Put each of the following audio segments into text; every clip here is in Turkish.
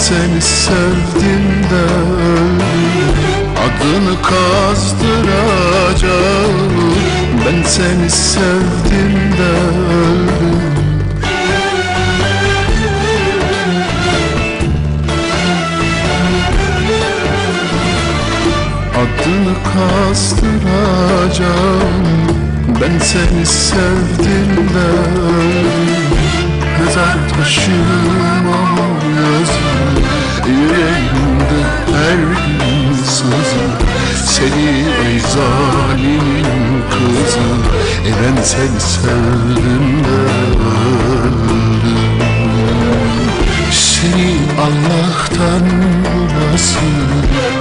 seni sevdim de öldüm Adını kazdıracağım Ben seni sevdim de öldüm Adını kastıracağım Ben seni sevdim de Mezar taşım o Seni ey zalimin kızı e Ben seni sevdim de öldüm. Seni Allah'tan bulasın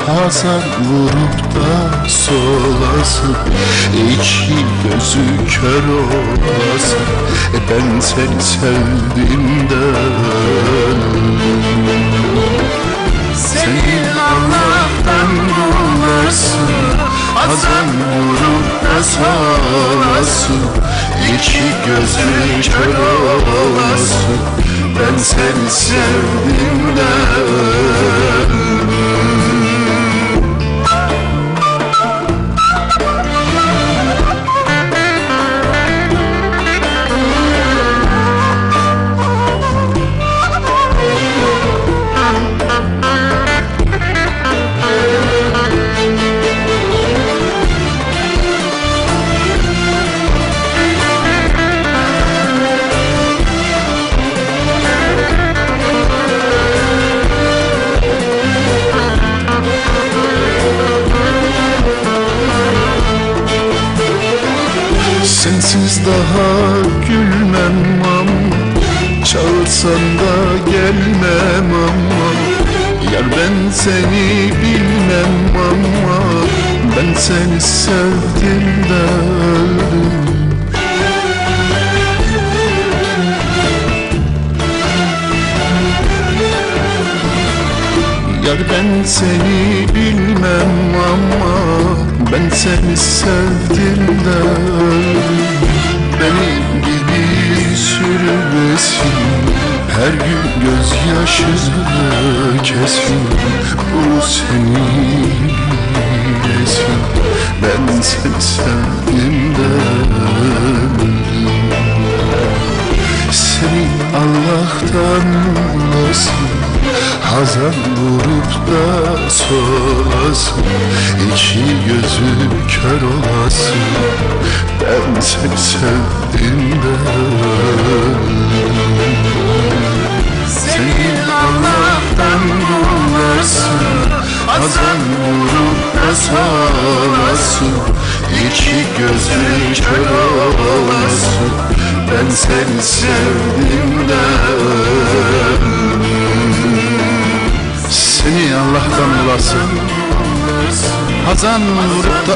Hazan vurup da solasın. İki gözü kör olasın e Ben seni sevdim de solasın İki gözü kör olasın ben seni sevdim de Sensiz daha gülmem ama Çağırsan da gelmem ama Yar ben seni bilmem ama Ben seni sevdim de öldüm. Yar ben seni bilmem ama. Ben seni sevdim de öldüm Benim gibi sürmesin. Her gün gözyaşını kesin. Bu seni bilesin Ben seni öldüm seni Allah'tan bulasın Hazan vurup da solasın. İki gözü kör olasın seni sevdim de. Seni Allah'tan bulasın Hazan vurup da solasın İki gözü kör olasın ben seni sevdim de. Seni Allah'tan bulasın. Hazan vurup da